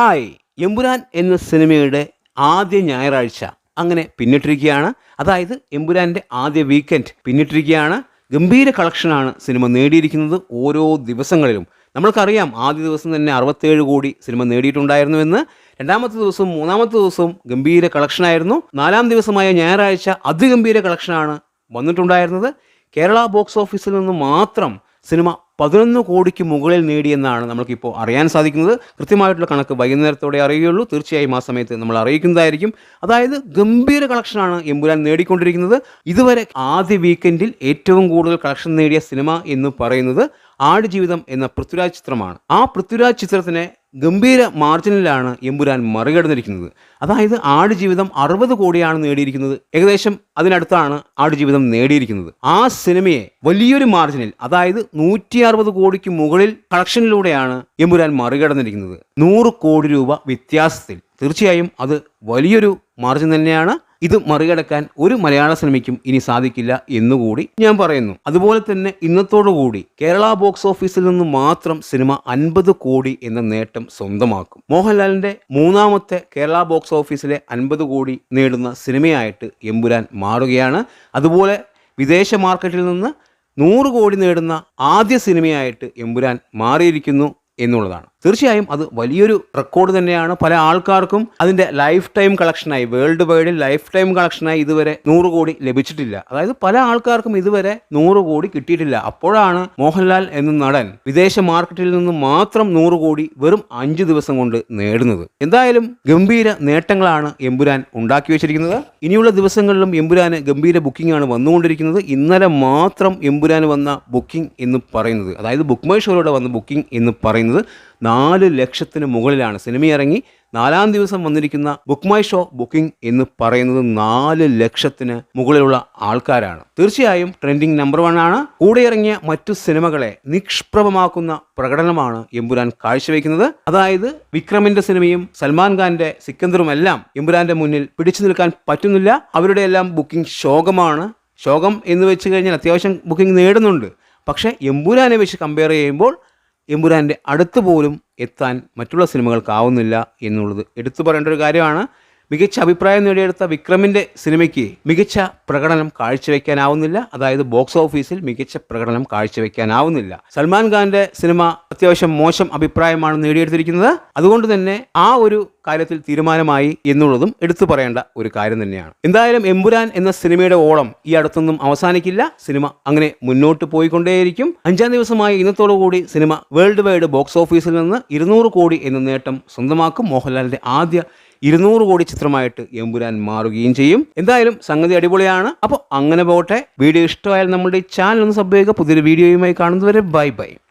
Hi Empuraan എന്ന സിനിമയുടെ ആദ്യ ഞായറാഴ്ച അങ്ങനെ പിന്നിട്ടിരിക്കുകയാണ്. അതായത് എമ്പുരാന്റെ ആദ്യ വീക്കെൻഡ് പിന്നിട്ടിരിക്കുകയാണ്. ഗംഭീര കളക്ഷനാണ് സിനിമ നേടിയിരിക്കുന്നത് ഓരോ ദിവസങ്ങളിലും. നമ്മൾക്കറിയാം ആദ്യ ദിവസം തന്നെ അറുപത്തേഴ് കോടി സിനിമ നേടിയിട്ടുണ്ടായിരുന്നുവെന്ന്. രണ്ടാമത്തെ ദിവസവും മൂന്നാമത്തെ ദിവസവും ഗംഭീര കളക്ഷനായിരുന്നു. നാലാം ദിവസമായ ഞായറാഴ്ച അതിഗംഭീര കളക്ഷനാണ് വന്നിട്ടുണ്ടായിരുന്നത്. കേരള ബോക്സ് ഓഫീസിൽ നിന്ന് മാത്രം സിനിമ പതിനൊന്ന് കോടിക്ക് മുകളിൽ നേടിയെന്നാണ് നമുക്കിപ്പോൾ അറിയാൻ സാധിക്കുന്നത്. കൃത്യമായിട്ടുള്ള കണക്ക് വൈകുന്നേരത്തോടെ അറിയുകയുള്ളൂ. തീർച്ചയായും ആ സമയത്ത് നമ്മൾ അറിയിക്കുന്നതായിരിക്കും. അതായത് ഗംഭീര കളക്ഷനാണ് എമ്പുരാൻ നേടിക്കൊണ്ടിരിക്കുന്നത്. ഇതുവരെ ആദ്യ വീക്കെൻഡിൽ ഏറ്റവും കൂടുതൽ കളക്ഷൻ നേടിയ സിനിമ എന്ന് പറയുന്നത് ആടുജീവിതം എന്ന പൃഥ്വിരാജ് ചിത്രമാണ്. ആ പൃഥ്വിരാജ് ചിത്രത്തിനെ ഗംഭീര മാർജിനിലാണ് എമ്പുരാൻ മറികടന്നിരിക്കുന്നത്. അതായത് ആടുജീവിതം അറുപത് കോടിയാണ് നേടിയിരിക്കുന്നത്. ഏകദേശം അതിനടുത്താണ് ആടുജീവിതം നേടിയിരിക്കുന്നത്. ആ സിനിമയെ വലിയൊരു മാർജിനിൽ അതായത് നൂറ്റി അറുപത് കോടിക്ക് മുകളിൽ കളക്ഷനിലൂടെയാണ് എമ്പുരാൻ മറികടന്നിരിക്കുന്നത്. നൂറ് കോടി രൂപ വ്യത്യാസത്തിൽ. തീർച്ചയായും അത് വലിയൊരു മാർജിൻ തന്നെയാണ്. ഇത് മറികടക്കാൻ ഒരു മലയാള സിനിമയ്ക്കും ഇനി സാധിക്കില്ല എന്നുകൂടി ഞാൻ പറയുന്നു. അതുപോലെ തന്നെ ഇന്നത്തോടുകൂടി കേരള ബോക്സ് ഓഫീസിൽ നിന്ന് മാത്രം സിനിമ അൻപത് കോടി എന്ന നേട്ടം സ്വന്തമാക്കും. മോഹൻലാലിന്റെ മൂന്നാമത്തെ കേരള ബോക്സ് ഓഫീസിലെ അൻപത് കോടി നേടുന്ന സിനിമയായിട്ട് എമ്പുരാൻ മാറുകയാണ്. അതുപോലെ വിദേശ മാർക്കറ്റിൽ നിന്ന് നൂറ് കോടി നേടുന്ന ആദ്യ സിനിമയായിട്ട് എമ്പുരാൻ മാറിയിരിക്കുന്നു എന്നുള്ളതാണ്. തീർച്ചയായും അത് വലിയൊരു റെക്കോർഡ് തന്നെയാണ്. പല ആൾക്കാർക്കും അതിന്റെ ലൈഫ് ടൈം കളക്ഷനായി വേൾഡ് വൈഡിൽ ലൈഫ് ടൈം കളക്ഷനായി ഇതുവരെ നൂറ് കോടി ലഭിച്ചിട്ടില്ല. അതായത് പല ആൾക്കാർക്കും ഇതുവരെ നൂറ് കോടി കിട്ടിയിട്ടില്ല. അപ്പോഴാണ് മോഹൻലാൽ എന്ന നടൻ വിദേശ മാർക്കറ്റിൽ നിന്ന് മാത്രം നൂറ് കോടി വെറും അഞ്ച് ദിവസം കൊണ്ട് നേടുന്നത്. എന്തായാലും ഗംഭീര നേട്ടങ്ങളാണ് എമ്പുരാൻ ഉണ്ടാക്കി വെച്ചിരിക്കുന്നത്. ഇനിയുള്ള ദിവസങ്ങളിലും എമ്പുരാന് ഗംഭീര ബുക്കിംഗ് ആണ് വന്നുകൊണ്ടിരിക്കുന്നത്. ഇന്നലെ മാത്രം എമ്പുരാന് വന്ന ബുക്കിംഗ് എന്ന് പറയുന്നത് അതായത് ബുക്ക് മൈ ഷോയിലൂടെ വന്ന ബുക്കിംഗ് എന്ന് പറയുന്നത് നാല് ലക്ഷത്തിന് മുകളിലാണ്. സിനിമ ഇറങ്ങി നാലാം ദിവസം വന്നിരിക്കുന്ന ബുക്ക് മൈ ഷോ ബുക്കിംഗ് എന്ന് പറയുന്നത് നാല് ലക്ഷത്തിന് മുകളിലുള്ള ആൾക്കാരാണ്. തീർച്ചയായും ട്രെൻഡിങ് നമ്പർ വൺ ആണ്. കൂടെ ഇറങ്ങിയ മറ്റു സിനിമകളെ നിഷ്പ്രഭമാക്കുന്ന പ്രകടനമാണ് എമ്പുരാൻ കാഴ്ചവെക്കുന്നത്. അതായത് വിക്രമിന്റെ സിനിമയും സൽമാൻ ഖാന്റെ സിക്കന്ദറും എല്ലാം എമ്പുരാന്റെ മുന്നിൽ പിടിച്ചു നിൽക്കാൻ പറ്റുന്നില്ല. അവരുടെ എല്ലാം ബുക്കിംഗ് ശോകമാണ്. ശോകം എന്ന് വെച്ച് കഴിഞ്ഞാൽ അത്യാവശ്യം ബുക്കിംഗ് നേടുന്നുണ്ട്. പക്ഷേ എമ്പുരാനെ വെച്ച് കമ്പയർ ചെയ്യുമ്പോൾ എമ്പുരാന്റെ അടുത്ത് പോലും എത്താൻ മറ്റുള്ള സിനിമകൾക്കാവുന്നില്ല എന്നുള്ളത് എടുത്തു പറയേണ്ട ഒരു കാര്യമാണ്. മികച്ച അഭിപ്രായം നേടിയെടുത്ത വിക്രമിന്റെ സിനിമയ്ക്ക് മികച്ച പ്രകടനം കാഴ്ചവെക്കാനാവുന്നില്ല. അതായത് ബോക്സ് ഓഫീസിൽ മികച്ച പ്രകടനം കാഴ്ചവെക്കാനാവുന്നില്ല. സൽമാൻ ഖാന്റെ സിനിമ അത്യാവശ്യം മോശം അഭിപ്രായമാണ് നേടിയെടുത്തിരിക്കുന്നത്. അതുകൊണ്ട് തന്നെ ആ ഒരു കാര്യത്തിൽ തീരുമാനമായി എന്നുള്ളതും എടുത്തു പറയേണ്ട ഒരു കാര്യം തന്നെയാണ്. എന്തായാലും എമ്പുരാൻ എന്ന സിനിമയുടെ ഓളം ഈ അടുത്തൊന്നും അവസാനിക്കില്ല. സിനിമ അങ്ങനെ മുന്നോട്ട് പോയിക്കൊണ്ടേയിരിക്കും. അഞ്ചാം ദിവസമായി ഇന്നത്തോടു കൂടി സിനിമ വേൾഡ് വൈഡ് ബോക്സ് ഓഫീസിൽ നിന്ന് ഇരുന്നൂറ് കോടി എന്ന നേട്ടം സ്വന്തമാക്കും മോഹൻലാലിന്റെ ആദ്യ ഇരുന്നൂറ് കോടി ചിത്രമായിട്ട് എമ്പുരാൻ മാറുകയും ചെയ്യും. എന്തായാലും സംഗതി അടിപൊളിയാണ്. അപ്പോൾ അങ്ങനെ പോകട്ടെ. വീഡിയോ ഇഷ്ടമായാൽ നമ്മുടെ ഈ ചാനൽ ഒന്ന് സബ് ചെയ്യുക. പുതിയൊരു വീഡിയോയുമായി കാണുന്നതുവരെ ബൈ ബൈ.